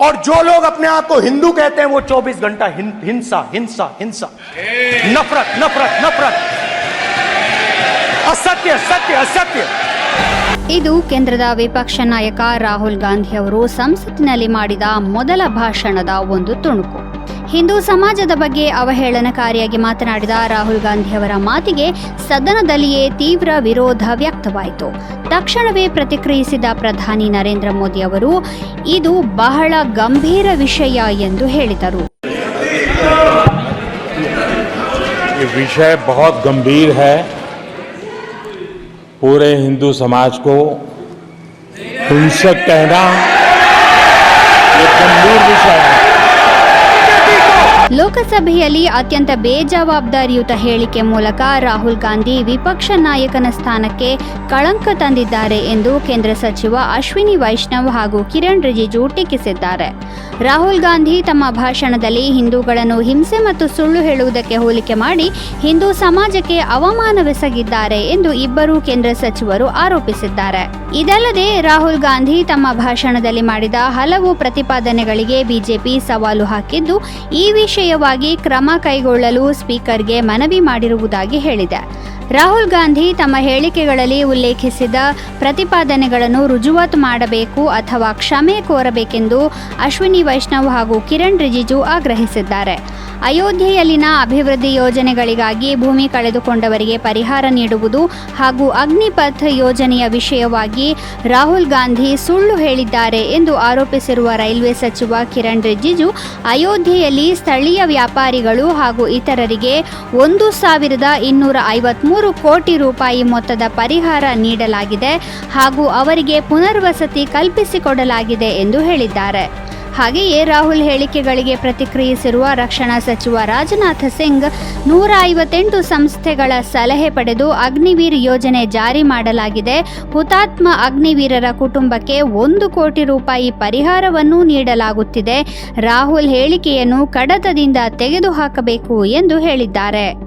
और जो लोग अपने आप को हिंदू कहते हैं वो 24 घंटा हिं- हिंसा हिंसा हिंसा नफरत नफरत नफरत असत्य सत्य असत्य ಇದು ಕೇಂದ್ರದ ವಿಪಕ್ಷ ನಾಯಕ ರಾಹುಲ್ ಗಾಂಧಿ ಅವರು ಸಂಸತ್ತಿನಲ್ಲಿ ಮಾಡಿದ ಮೊದಲ ಭಾಷಣದ ಒಂದು ತುಣುಕು ಹಿಂದೂ ಸಮಾಜದ ಬಗ್ಗೆ ಅವಹೇಳನಕಾರಿಯಾಗಿ ಮಾತನಾಡಿದ ರಾಹುಲ್ ಗಾಂಧಿ ಅವರ ಮಾತಿಗೆ ಸದನದಲ್ಲಿಯೇ ತೀವ್ರ ವಿರೋಧ ವ್ಯಕ್ತವಾಯಿತು ತಕ್ಷಣವೇ ಪ್ರತಿಕ್ರಿಯಿಸಿದ ಪ್ರಧಾನಿ ನರೇಂದ್ರ ಮೋದಿ ಅವರು ಇದು ಬಹಳ ಗಂಭೀರ ವಿಷಯ ಎಂದು ಹೇಳಿದರು ये विषय बहुत गंभीर है पूरे हिंदू समाज को हिंसक कहना ये गंभीर विषय है ಲೋಕಸಭೆಯಲ್ಲಿ ಅತ್ಯಂತ ಬೇಜವಾಬ್ದಾರಿಯುತ ಹೇಳಿಕೆ ಮೂಲಕ ರಾಹುಲ್ ಗಾಂಧಿ ವಿಪಕ್ಷ ನಾಯಕನ ಸ್ಥಾನಕ್ಕೆ ಕಳಂಕ ತಂದಿದ್ದಾರೆ ಎಂದು ಕೇಂದ್ರ ಸಚಿವ ಅಶ್ವಿನಿ ವೈಷ್ಣವ್ ಹಾಗೂ ಕಿರಣ್ ರಿಜಿಜು ಟೀಕಿಸಿದ್ದಾರೆ. ರಾಹುಲ್ ಗಾಂಧಿ ತಮ್ಮ ಭಾಷಣದಲ್ಲಿ ಹಿಂದೂಗಳನ್ನು ಹಿಂಸೆ ಮತ್ತು ಸುಳ್ಳು ಹೇಳುವುದಕ್ಕೆ ಹೋಲಿಕೆ ಮಾಡಿ ಹಿಂದೂ ಸಮಾಜಕ್ಕೆ ಅವಮಾನವೆಸಗಿದ್ದಾರೆ ಎಂದು ಇಬ್ಬರೂ ಕೇಂದ್ರ ಸಚಿವರು ಆರೋಪಿಸಿದ್ದಾರೆ. ಇದಲ್ಲದೆ ರಾಹುಲ್ ಗಾಂಧಿ ತಮ್ಮ ಭಾಷಣದಲ್ಲಿ ಮಾಡಿದ ಹಲವು ಪ್ರತಿಪಾದನೆಗಳಿಗೆ ಬಿಜೆಪಿ ಸವಾಲು ಹಾಕಿದ್ದು, ಈ ವಿಷಯವಾಗಿ ಕ್ರಮ ಕೈಗೊಳ್ಳಲು ಸ್ಪೀಕರ್ಗೆ ಮನವಿ ಮಾಡಿರುವುದಾಗಿ ಹೇಳಿದೆ. ರಾಹುಲ್ ಗಾಂಧಿ ತಮ್ಮ ಹೇಳಿಕೆಗಳಲ್ಲಿ ಉಲ್ಲೇಖಿಸಿದ ಪ್ರತಿಪಾದನೆಗಳನ್ನು ರುಜುವಾತು ಮಾಡಬೇಕು ಅಥವಾ ಕ್ಷಮೆ ಕೋರಬೇಕೆಂದು ಅಶ್ವಿನಿ ವೈಷ್ಣವ್ ಹಾಗೂ ಕಿರಣ್ ರಿಜಿಜು ಆಗ್ರಹಿಸಿದ್ದಾರೆ. ಅಯೋಧ್ಯೆಯಲ್ಲಿನ ಅಭಿವೃದ್ಧಿ ಯೋಜನೆಗಳಿಗಾಗಿ ಭೂಮಿ ಕಳೆದುಕೊಂಡವರಿಗೆ ಪರಿಹಾರ ನೀಡುವುದು ಹಾಗೂ ಅಗ್ನಿಪಥ್ ಯೋಜನೆಯ ವಿಷಯವಾಗಿ ರಾಹುಲ್ ಗಾಂಧಿ ಸುಳ್ಳು ಹೇಳಿದ್ದಾರೆ ಎಂದು ಆರೋಪಿಸಿರುವ ರೈಲ್ವೆ ಸಚಿವ ಕಿರಣ್ ರಿಜಿಜು, ಅಯೋಧ್ಯೆಯಲ್ಲಿ ಸ್ಥಳೀಯ ವ್ಯಾಪಾರಿಗಳು ಹಾಗೂ ಇತರರಿಗೆ ಒಂದು ಸಾವಿರದ ಇನ್ನೂರ ಐವತ್ಮೂರು ಕೋಟಿ ರೂಪಾಯಿ ಮೊತ್ತದ ಪರಿಹಾರ ನೀಡಲಾಗಿದೆ ಹಾಗೂ ಅವರಿಗೆ ಪುನರ್ವಸತಿ ಕಲ್ಪಿಸಿಕೊಡಲಾಗಿದೆ ಎಂದು ಹೇಳಿದ್ದಾರೆ. ಹಾಗೆಯೇ ರಾಹುಲ್ ಹೇಳಿಕೆಗಳಿಗೆ ಪ್ರತಿಕ್ರಿಯಿಸಿರುವ ರಕ್ಷಣಾ ಸಚಿವ ರಾಜನಾಥ ಸಿಂಗ್, ನೂರ ಐವತ್ತೆಂಟು ಸಂಸ್ಥೆಗಳ ಸಲಹೆ ಪಡೆದು ಅಗ್ನಿವೀರ್ ಯೋಜನೆ ಜಾರಿ ಮಾಡಲಾಗಿದೆ. ಹುತಾತ್ಮ ಅಗ್ನಿವೀರರ ಕುಟುಂಬಕ್ಕೆ ಒಂದು ಕೋಟಿ ರೂಪಾಯಿ ಪರಿಹಾರವನ್ನು ನೀಡಲಾಗುತ್ತಿದೆ. ರಾಹುಲ್ ಹೇಳಿಕೆಯನ್ನು ಕಡತದಿಂದ ತೆಗೆದುಹಾಕಬೇಕು ಎಂದು ಹೇಳಿದ್ದಾರೆ.